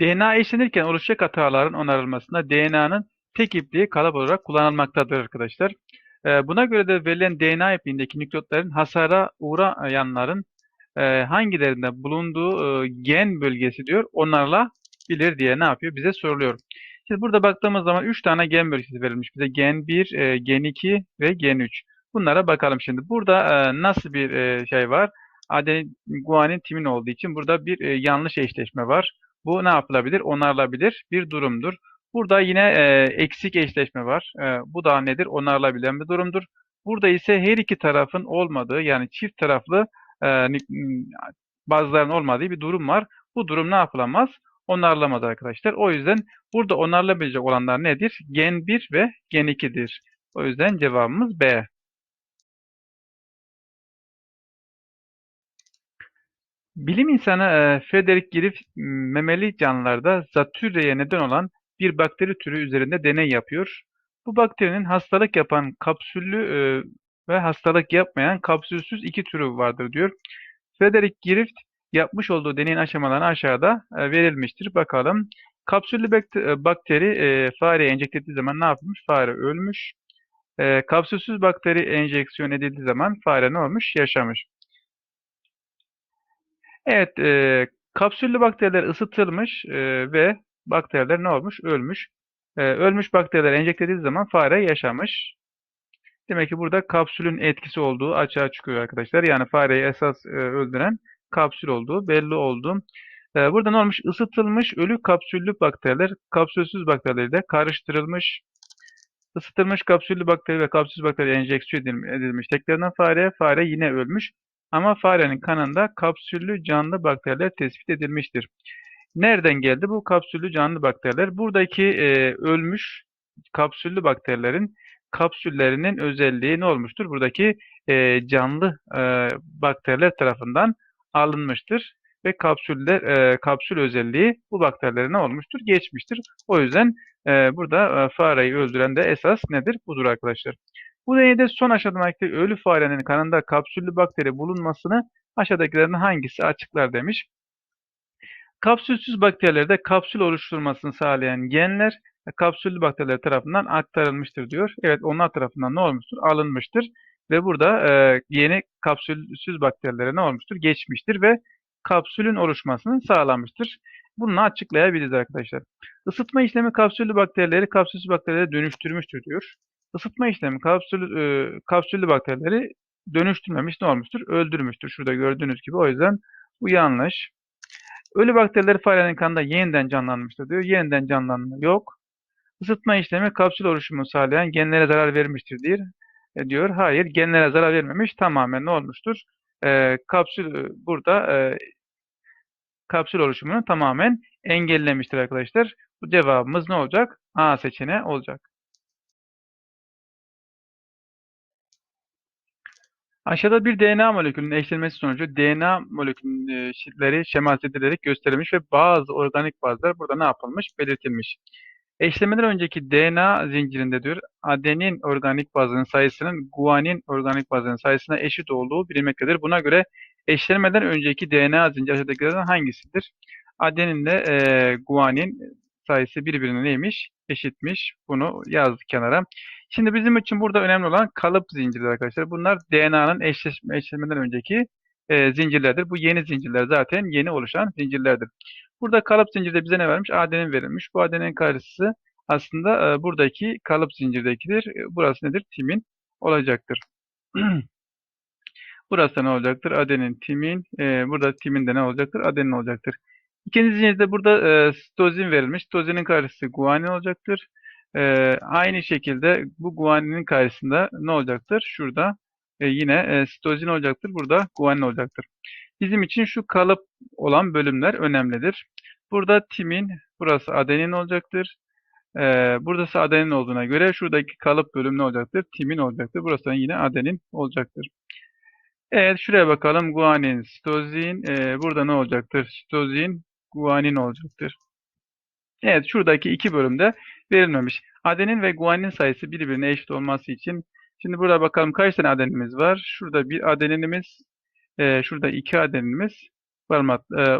DNA eşlenirken oluşacak hataların onarılmasında DNA'nın tek ipliği kalıp olarak kullanılmaktadır arkadaşlar. Ee, buna göre de verilen DNA ipliğindeki nükleotların hasara uğrayanların e, hangilerinde bulunduğu e, gen bölgesi diyor onarılabilir diye ne yapıyor? Bize soruluyor. Şimdi burada baktığımız zaman 3 tane gen bölgesi verilmiş bize. Gen 1, e, gen 2 ve gen 3. Bunlara bakalım şimdi. Burada nasıl bir şey var? Adenin, guanin, timin olduğu için burada bir yanlış eşleşme var. Bu ne yapılabilir? Onarılabilir bir durumdur. Burada yine e, eksik eşleşme var. E, bu da nedir? Onarılabilen bir durumdur. Burada ise her iki tarafın olmadığı yani çift taraflı e, bazılarının olmadığı bir durum var. Bu durum ne yapılamaz? Onarılamaz arkadaşlar. O yüzden burada onarılabilecek olanlar nedir? Gen 1 ve gen 2'dir. O yüzden cevabımız B. Bilim insanı e, Frederick Griff memeli canlılarda zatürreye neden olan bir bakteri türü üzerinde deney yapıyor. Bu bakterinin hastalık yapan kapsüllü e, ve hastalık yapmayan kapsülsüz iki türü vardır diyor. Frederick Griff yapmış olduğu deneyin aşamalarını aşağıda e, verilmiştir. Bakalım. Kapsüllü bakteri e, fareye enjekte ettiği zaman ne yapmış? Fare ölmüş. E, kapsülsüz bakteri enjeksiyon edildiği zaman fare ne olmuş? Yaşamış. Evet, e, kapsüllü bakteriler ısıtılmış e, ve bakteriler ne olmuş? Ölmüş. E, ölmüş bakteriler enjekte edildiği zaman fare yaşamış. Demek ki burada kapsülün etkisi olduğu açığa çıkıyor arkadaşlar. Yani fareyi esas e, öldüren kapsül olduğu belli oldu. E, burada ne olmuş? Isıtılmış ölü kapsüllü bakteriler kapsülsüz bakterilerle karıştırılmış. Isıtılmış kapsüllü bakteri ve kapsülsüz bakteri enjeksiyon edilmiş. Tekrardan fare, fare yine ölmüş. Ama farenin kanında kapsüllü canlı bakteriler tespit edilmiştir. Nereden geldi bu kapsüllü canlı bakteriler? Buradaki e, ölmüş kapsüllü bakterilerin kapsüllerinin özelliği ne olmuştur? Buradaki e, canlı e, bakteriler tarafından alınmıştır ve kapsüller e, kapsül özelliği bu bakterilere ne olmuştur? Geçmiştir. O yüzden e, burada e, fareyi öldüren de esas nedir? Budur arkadaşlar. Bu deneyde son aşamadaki ölü farenin kanında kapsüllü bakteri bulunmasını aşağıdakilerin hangisi açıklar demiş. Kapsülsüz bakterilerde kapsül oluşturmasını sağlayan genler kapsüllü bakteriler tarafından aktarılmıştır diyor. Evet onlar tarafından ne olmuştur? Alınmıştır. Ve burada e, yeni kapsülsüz bakterilere ne olmuştur? Geçmiştir ve kapsülün oluşmasını sağlamıştır. Bunu açıklayabiliriz arkadaşlar. Isıtma işlemi kapsüllü bakterileri kapsülsüz bakterilere dönüştürmüştür diyor. Isıtma işlemi kapsül, e, kapsüllü bakterileri dönüştürmemiş ne olmuştur? Öldürmüştür. Şurada gördüğünüz gibi o yüzden bu yanlış. Ölü bakteriler farenin kanında yeniden canlanmıştır diyor. Yeniden canlanma yok. Isıtma işlemi kapsül oluşumu sağlayan genlere zarar vermiştir diyor. E, diyor. Hayır genlere zarar vermemiş. Tamamen ne olmuştur? E, kapsül e, burada e, kapsül oluşumunu tamamen engellemiştir arkadaşlar. Bu cevabımız ne olacak? A seçeneği olacak. Aşağıda bir DNA molekülünün eşlenmesi sonucu DNA molekülleri şematize edilerek gösterilmiş ve bazı organik bazlar burada ne yapılmış? Belirtilmiş. Eşlemeden önceki DNA zincirinde diyor adenin organik bazının sayısının guanin organik bazının sayısına eşit olduğu bilinmektedir. Buna göre eşlenmeden önceki DNA zinciri aşağıdakilerden hangisidir? Adeninle e, guanin sayısı birbirine neymiş? Eşitmiş. Bunu yazdık kenara. Şimdi bizim için burada önemli olan kalıp zincirleri arkadaşlar. Bunlar DNA'nın eşleşme, eşleşmeden önceki e, zincirlerdir. Bu yeni zincirler zaten yeni oluşan zincirlerdir. Burada kalıp zincirde bize ne vermiş? Adenin verilmiş. Bu adenin karşısı aslında e, buradaki kalıp zincirdekidir. E, burası nedir? Timin olacaktır. Burası ne olacaktır? Adenin, timin. E, burada timin de ne olacaktır? Adenin olacaktır. İkinci zincirde burada e, stozin verilmiş. Stozinin karşısı guanin olacaktır. E, aynı şekilde bu guaninin karşısında ne olacaktır? Şurada e, yine e, stozin olacaktır. Burada guanin olacaktır. Bizim için şu kalıp olan bölümler önemlidir. Burada timin, burası adenin olacaktır. E, burası adenin olduğuna göre şuradaki kalıp bölüm ne olacaktır? Timin olacaktır. Burası yine adenin olacaktır. Evet şuraya bakalım. Guanin, stozin. E, burada ne olacaktır? Stozin, guanin olacaktır. Evet şuradaki iki bölümde verilmemiş. Adenin ve guanin sayısı birbirine eşit olması için şimdi burada bakalım kaç tane adenimiz var. Şurada bir adeninimiz, e, şurada iki adenimiz e,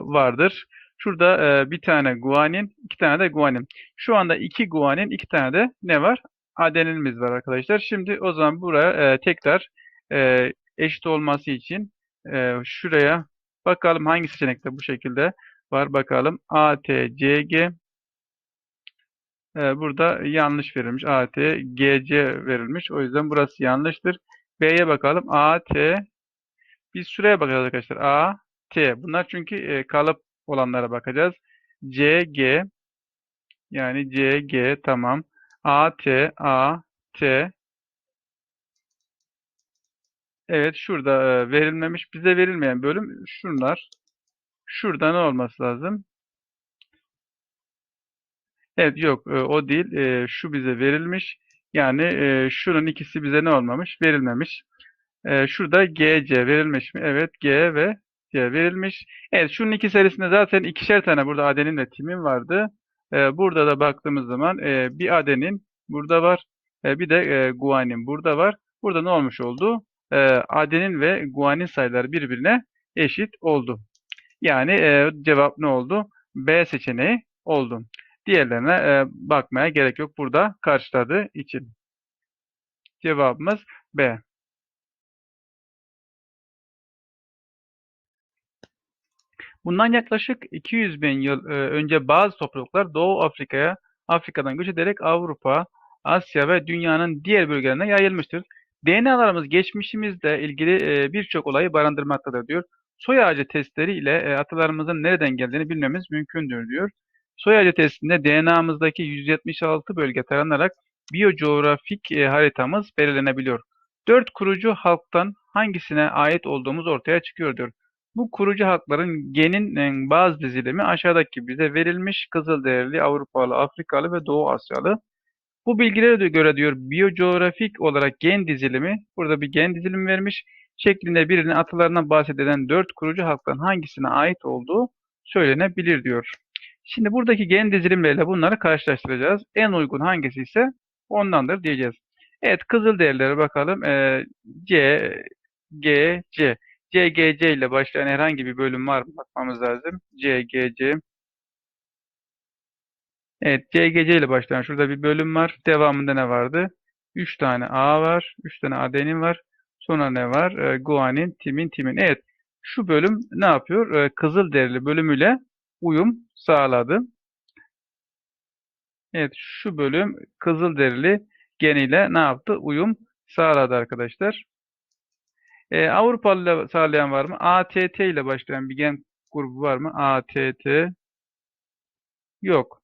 vardır. Şurada e, bir tane guanin, iki tane de guanin. Şu anda iki guanin, iki tane de ne var? Adeninimiz var arkadaşlar. Şimdi o zaman buraya e, tekrar e, eşit olması için e, şuraya bakalım hangi seçenekte bu şekilde var bakalım. A, T, C, G. E, burada yanlış verilmiş. A, T, G, C verilmiş. O yüzden burası yanlıştır. B'ye bakalım. A, T. Biz şuraya bakacağız arkadaşlar. A, T. Bunlar çünkü e, kalıp olanlara bakacağız. C, G. Yani C, G. Tamam. A, T, A, T. Evet şurada e, verilmemiş. Bize verilmeyen bölüm şunlar. Şurada ne olması lazım? Evet yok e, o değil. E, şu bize verilmiş. Yani e, şunun ikisi bize ne olmamış? Verilmemiş. E, şurada GC verilmiş mi? Evet G ve C verilmiş. Evet şunun iki serisinde zaten ikişer tane burada adenin ve timin vardı. Burada da baktığımız zaman bir adenin burada var. Bir de guanin burada var. Burada ne olmuş oldu? Adenin ve guanin sayıları birbirine eşit oldu. Yani e, cevap ne oldu? B seçeneği oldu. Diğerlerine e, bakmaya gerek yok burada karşıladığı için. Cevabımız B. Bundan yaklaşık 200 bin yıl e, önce bazı topluluklar Doğu Afrika'ya, Afrika'dan göç ederek Avrupa, Asya ve dünyanın diğer bölgelerine yayılmıştır. DNA'larımız geçmişimizle ilgili e, birçok olayı barındırmaktadır diyor. Soy ağacı testleri ile e, atalarımızın nereden geldiğini bilmemiz mümkündür diyor. Soy ağacı testinde DNA'mızdaki 176 bölge taranarak biyocoğrafik e, haritamız belirlenebiliyor. Dört kurucu halktan hangisine ait olduğumuz ortaya çıkıyor diyor. Bu kurucu halkların genin e, bazı dizilimi aşağıdaki bize verilmiş Kızılderili, Avrupalı, Afrikalı ve Doğu Asyalı. Bu bilgilere göre diyor biyocoğrafik olarak gen dizilimi, burada bir gen dizilimi vermiş, şeklinde birinin atalarından bahsedilen dört kurucu halktan hangisine ait olduğu söylenebilir diyor. Şimdi buradaki gen dizilimleriyle bunları karşılaştıracağız. En uygun hangisi ise ondandır diyeceğiz. Evet Kızılderililere bakalım. Ee, C, G, C. C, G, C ile başlayan herhangi bir bölüm var mı? Bakmamız lazım. C, G, C. Evet C, G, C ile başlayan şurada bir bölüm var. Devamında ne vardı? 3 tane A var. 3 tane adenin var. Sonra ne var? E, guanin, timin, timin. Evet. Şu bölüm ne yapıyor? E, Kızılderili bölümüyle uyum sağladı. Evet şu bölüm Kızılderili geniyle ne yaptı? Uyum sağladı arkadaşlar. Ee, Avrupalı sağlayan var mı? ATT ile başlayan bir gen grubu var mı? ATT yok.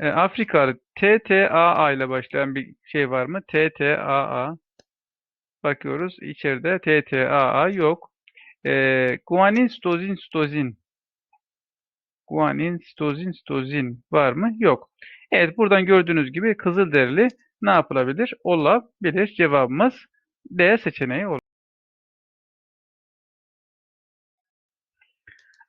Ee, Afrikalı TTAA ile başlayan bir şey var mı? TTAA bakıyoruz. İçeride TTAA yok. Ee, guanin, stozin, stozin guanin, sitozin, sitozin var mı? Yok. Evet buradan gördüğünüz gibi kızılderili ne yapılabilir? Olabilir. Cevabımız D seçeneği olur.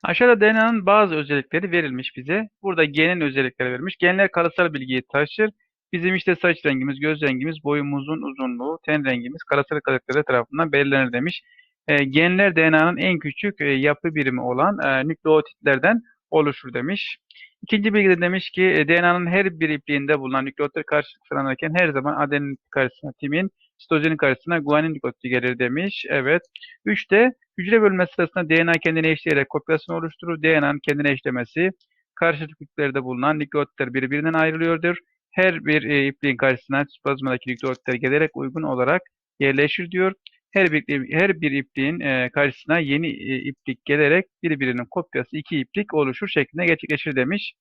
Aşağıda DNA'nın bazı özellikleri verilmiş bize. Burada genin özellikleri verilmiş. Genler kalıtsal bilgiyi taşır. Bizim işte saç rengimiz, göz rengimiz, boyumuzun uzunluğu, ten rengimiz kalıtsal özellikleri tarafından belirlenir demiş. E, genler DNA'nın en küçük e, yapı birimi olan e, nükleotitlerden oluşur demiş. İkinci bilgide demiş ki e, DNA'nın her bir ipliğinde bulunan nükleotler karşılık sıralanırken her zaman adenin karşısına timin, sitozinin karşısına guanin nükleotidi gelir demiş. Evet. Üçte hücre bölünmesi sırasında DNA kendini eşleyerek kopyasını oluşturur. DNA'nın kendine eşlemesi karşılıklıklarda bulunan nükleotitler birbirinden ayrılıyordur. Her bir e, ipliğin karşısına sitoplazmadaki nükleotitler gelerek uygun olarak yerleşir diyor her bir, her bir ipliğin e, karşısına yeni e, iplik gelerek birbirinin kopyası iki iplik oluşur şeklinde gerçekleşir demiş.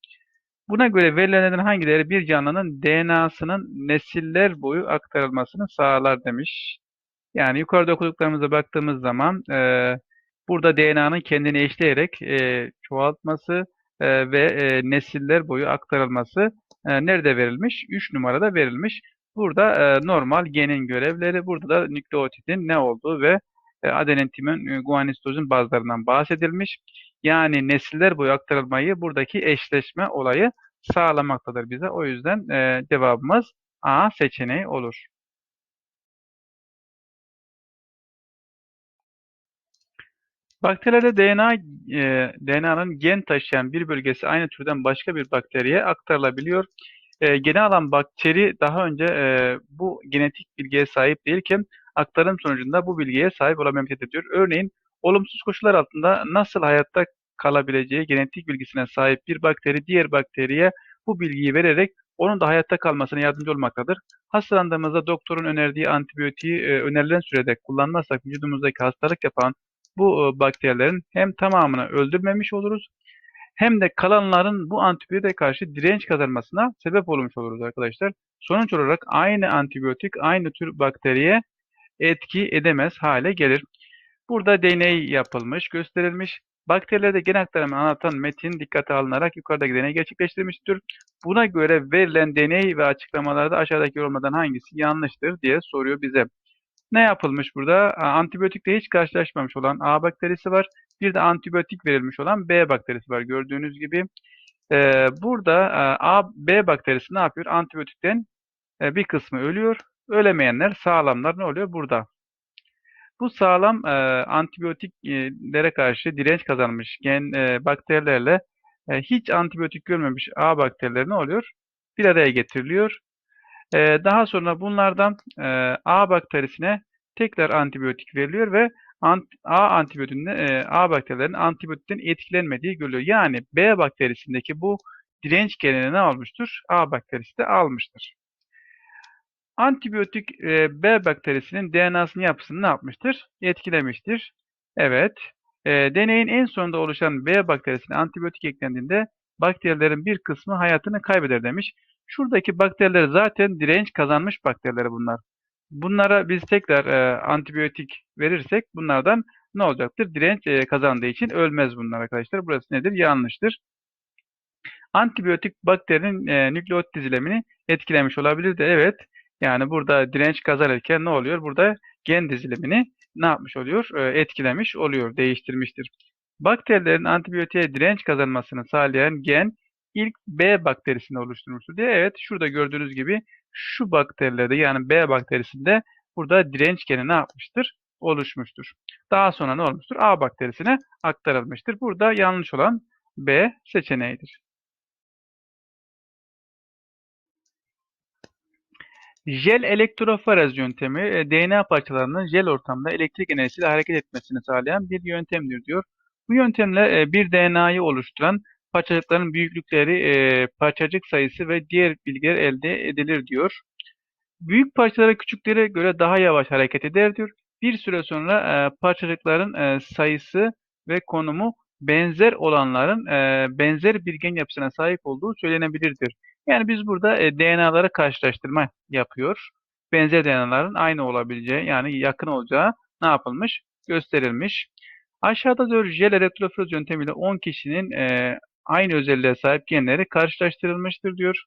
Buna göre verilenlerden hangileri bir canlının DNA'sının nesiller boyu aktarılmasını sağlar demiş. Yani yukarıda okuduklarımıza baktığımız zaman e, burada DNA'nın kendini eşleyerek e, çoğaltması e, ve e, nesiller boyu aktarılması e, nerede verilmiş? 3 numarada verilmiş. Burada e, normal genin görevleri, burada da nükleotidin ne olduğu ve e, adenin, timin, e, guanin, sitozin bazılarından bahsedilmiş. Yani nesiller boyu aktarılmayı buradaki eşleşme olayı sağlamaktadır bize. O yüzden e, cevabımız A seçeneği olur. Bakterilerde DNA, e, DNA'nın gen taşıyan bir bölgesi aynı türden başka bir bakteriye aktarılabiliyor. E, geni alan bakteri daha önce e, bu genetik bilgiye sahip değilken aktarım sonucunda bu bilgiye sahip olamayacak ediyor. Örneğin olumsuz koşullar altında nasıl hayatta kalabileceği genetik bilgisine sahip bir bakteri diğer bakteriye bu bilgiyi vererek onun da hayatta kalmasına yardımcı olmaktadır. Hastalandığımızda doktorun önerdiği antibiyotiği e, önerilen sürede kullanmazsak vücudumuzdaki hastalık yapan bu e, bakterilerin hem tamamını öldürmemiş oluruz hem de kalanların bu antibiyotiğe karşı direnç kazanmasına sebep olmuş oluruz arkadaşlar. Sonuç olarak aynı antibiyotik aynı tür bakteriye etki edemez hale gelir. Burada deney yapılmış, gösterilmiş. Bakterilerde gen aktarımını anlatan metin dikkate alınarak yukarıdaki deney gerçekleştirilmiştir. Buna göre verilen deney ve açıklamalarda aşağıdaki yorumlardan hangisi yanlıştır diye soruyor bize. Ne yapılmış burada? Antibiyotikle hiç karşılaşmamış olan A bakterisi var. Bir de antibiyotik verilmiş olan B bakterisi var gördüğünüz gibi. Ee, burada e, A, B bakterisi ne yapıyor? Antibiyotikten e, bir kısmı ölüyor. Ölemeyenler, sağlamlar ne oluyor? Burada. Bu sağlam e, antibiyotiklere karşı direnç kazanmış gen e, bakterilerle e, hiç antibiyotik görmemiş A bakterileri ne oluyor? Bir araya getiriliyor. E, daha sonra bunlardan e, A bakterisine tekrar antibiyotik veriliyor ve ant, A antibiyotiğinin e, A bakterilerin antibiyotikten etkilenmediği görülüyor. Yani B bakterisindeki bu direnç genini ne olmuştur? A bakterisi de almıştır. Antibiyotik e, B bakterisinin DNA'sının yapısını ne yapmıştır? Etkilemiştir. Evet. E, deneyin en sonunda oluşan B bakterisine antibiyotik eklendiğinde bakterilerin bir kısmı hayatını kaybeder demiş. Şuradaki bakteriler zaten direnç kazanmış bakteriler bunlar. Bunlara biz tekrar e, antibiyotik verirsek bunlardan ne olacaktır? Direnç e, kazandığı için ölmez bunlar arkadaşlar. Burası nedir? Yanlıştır. Antibiyotik bakterinin e, nükleot dizilimini etkilemiş olabilir de evet. Yani burada direnç kazanırken ne oluyor? Burada gen dizilimini ne yapmış oluyor? E, etkilemiş oluyor, değiştirmiştir. Bakterilerin antibiyotiğe direnç kazanmasını sağlayan gen ilk B bakterisini oluşturmuştur diye. Evet şurada gördüğünüz gibi şu bakterilerde yani B bakterisinde burada direnç geni ne yapmıştır? Oluşmuştur. Daha sonra ne olmuştur? A bakterisine aktarılmıştır. Burada yanlış olan B seçeneğidir. Jel elektroforez yöntemi e, DNA parçalarının jel ortamda elektrik enerjisiyle hareket etmesini sağlayan bir yöntemdir diyor. Bu yöntemle e, bir DNA'yı oluşturan parçacıkların büyüklükleri, e, parçacık sayısı ve diğer bilgiler elde edilir diyor. Büyük parçalara küçüklere göre daha yavaş hareket eder diyor. Bir süre sonra parçacıkların sayısı ve konumu benzer olanların benzer bir gen yapısına sahip olduğu söylenebilirdir. Yani biz burada e, DNA'ları karşılaştırma yapıyor. Benzer DNA'ların aynı olabileceği yani yakın olacağı ne yapılmış? Gösterilmiş. Aşağıda diyor jel elektroforez yöntemiyle 10 kişinin e, aynı özelliğe sahip genleri karşılaştırılmıştır diyor.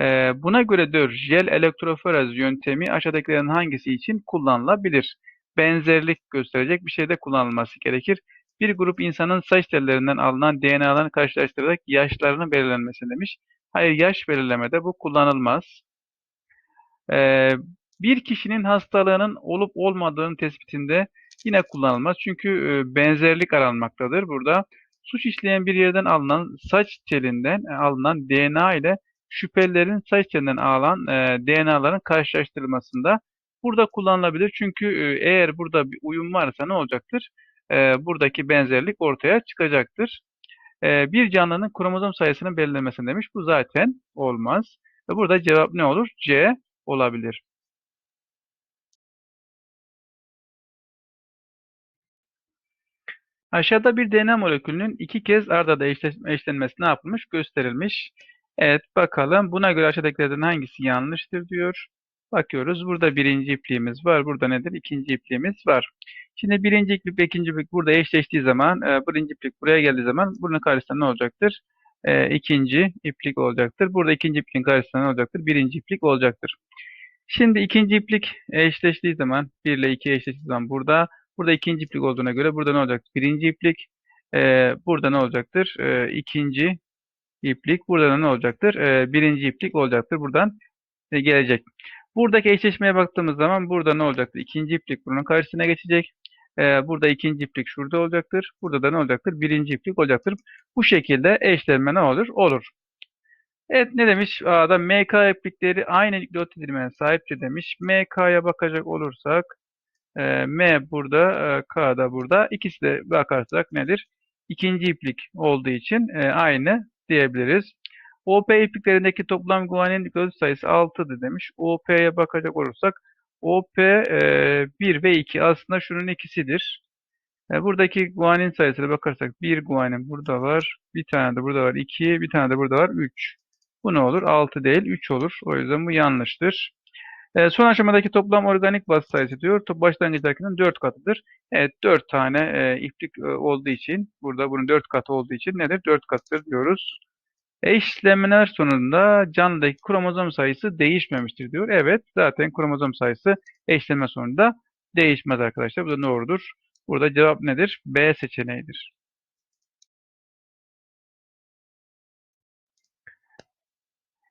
E, buna göre diyor jel elektroforez yöntemi aşağıdakilerin hangisi için kullanılabilir? Benzerlik gösterecek bir şeyde kullanılması gerekir. Bir grup insanın saç tellerinden alınan DNA'larını karşılaştırarak yaşlarının belirlenmesi demiş. Hayır yaş belirlemede bu kullanılmaz. Ee, bir kişinin hastalığının olup olmadığının tespitinde yine kullanılmaz. Çünkü e, benzerlik aranmaktadır. Burada suç işleyen bir yerden alınan saç telinden e, alınan DNA ile şüphelilerin saç telinden alınan e, DNA'ların karşılaştırılmasında burada kullanılabilir. Çünkü e, eğer burada bir uyum varsa ne olacaktır? E, buradaki benzerlik ortaya çıkacaktır. E, bir canlının kromozom sayısının belirlemesini demiş. Bu zaten olmaz. Ve burada cevap ne olur? C olabilir. Aşağıda bir DNA molekülünün iki kez arda arda eşlenmesi ne yapılmış? Gösterilmiş. Evet bakalım. Buna göre aşağıdakilerden hangisi yanlıştır diyor. Bakıyoruz. Burada birinci ipliğimiz var. Burada nedir? İkinci ipliğimiz var. Şimdi birinci iplik ve ikinci iplik burada eşleştiği zaman e, birinci iplik buraya geldiği zaman bunun karşısında ne olacaktır? E, ikinci iplik olacaktır. Burada ikinci ipliğin karşısında ne olacaktır? Birinci iplik olacaktır. Şimdi ikinci iplik eşleştiği zaman 1 ile 2 eşleştiği zaman burada burada ikinci iplik olduğuna göre burada ne olacak? Birinci iplik e, burada ne olacaktır? E, ikinci iplik burada ne olacaktır? E, birinci iplik olacaktır. Buradan e, gelecek. Buradaki eşleşmeye baktığımız zaman burada ne olacaktır? İkinci iplik bunun karşısına geçecek. E, burada ikinci iplik şurada olacaktır. Burada da ne olacaktır? Birinci iplik olacaktır. Bu şekilde eşlenme ne olur? Olur. Evet ne demiş? A'da MK iplikleri aynı nükleotit dilimine sahiptir demiş. MK'ya bakacak olursak e, M burada, e, K da burada. İkisi de bakarsak nedir? İkinci iplik olduğu için e, aynı diyebiliriz. OP ipliklerindeki toplam guanin nükleotit sayısı 6'dır demiş. OP'ye bakacak olursak OP e, 1 ve 2 aslında şunun ikisidir. E, buradaki guanin sayısına bakarsak 1 guanin burada var. Bir tane de burada var 2. Bir tane de burada var 3. Bu ne olur? 6 değil 3 olur. O yüzden bu yanlıştır. E, son aşamadaki toplam organik baz sayısı diyor. Top başlangıçtakinden 4 katıdır. Evet 4 tane e, iplik e, olduğu için burada bunun 4 katı olduğu için nedir? 4 katıdır diyoruz. Eşlemeler sonunda canlıdaki kromozom sayısı değişmemiştir diyor. Evet zaten kromozom sayısı eşleme sonunda değişmez arkadaşlar. Bu da doğrudur. Burada cevap nedir? B seçeneğidir.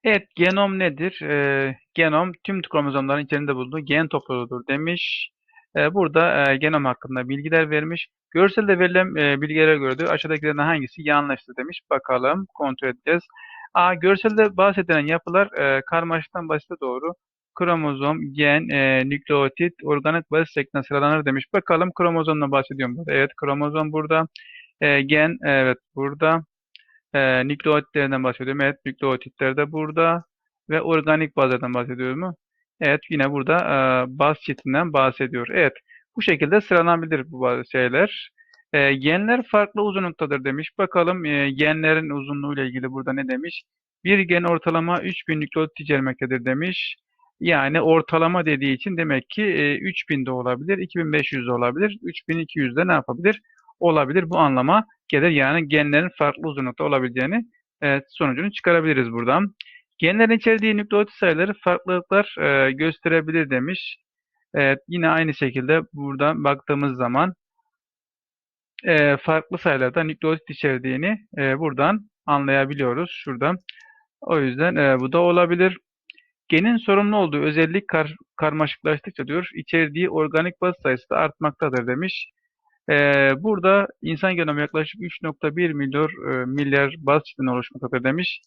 Evet, genom nedir? Ee, genom tüm kromozomların içerisinde bulunduğu gen topluluğudur demiş. Ee, burada e, genom hakkında bilgiler vermiş. Görselde verilen e, bilgilere göre de aşağıdakilerden hangisi yanlıştır demiş. Bakalım, kontrol edeceğiz. A, görselde bahsedilen yapılar e, karmaşıktan basite doğru kromozom, gen, e, nükleotit, organik basit şeklinde sıralanır demiş. Bakalım kromozomla bahsediyorum burada. Evet, kromozom burada. E, gen, evet burada. E, nükleotitlerinden bahsediyorum. Evet, nükleotitler de burada. Ve organik bazlardan bahsediyor mu? Evet, yine burada e, baz çeşidinden bahsediyor. Evet, bu şekilde sıralanabilir bu bazı şeyler. E, genler farklı uzunluktadır demiş. Bakalım e, genlerin uzunluğu ile ilgili burada ne demiş? Bir gen ortalama 3000 nükleotit içermektedir demiş. Yani ortalama dediği için demek ki e, 3000 de olabilir, 2500 de olabilir, 3200 de ne yapabilir? Olabilir. Bu anlama gelir. Yani genlerin farklı uzunlukta olabileceğini e, sonucunu çıkarabiliriz buradan. Genlerin içerdiği nükleotit sayıları farklılıklar e, gösterebilir demiş. Evet, yine aynı şekilde buradan baktığımız zaman e, farklı sayılarda nükleotit içerdiğini e, buradan anlayabiliyoruz. Şuradan. O yüzden bu da olabilir. Genin sorumlu olduğu özellik kar, karmaşıklaştıkça diyor, içerdiği organik baz sayısı da artmaktadır demiş. Ee, burada insan genomu yaklaşık 3.1 milyar, e, milyar baz çiftinin oluşmaktadır demiş.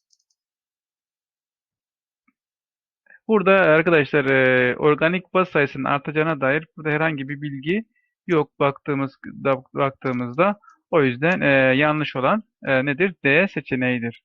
Burada arkadaşlar e, organik baz sayısının artacağına dair burada herhangi bir bilgi yok baktığımız da, baktığımızda. O yüzden e, yanlış olan e, nedir? D seçeneğidir.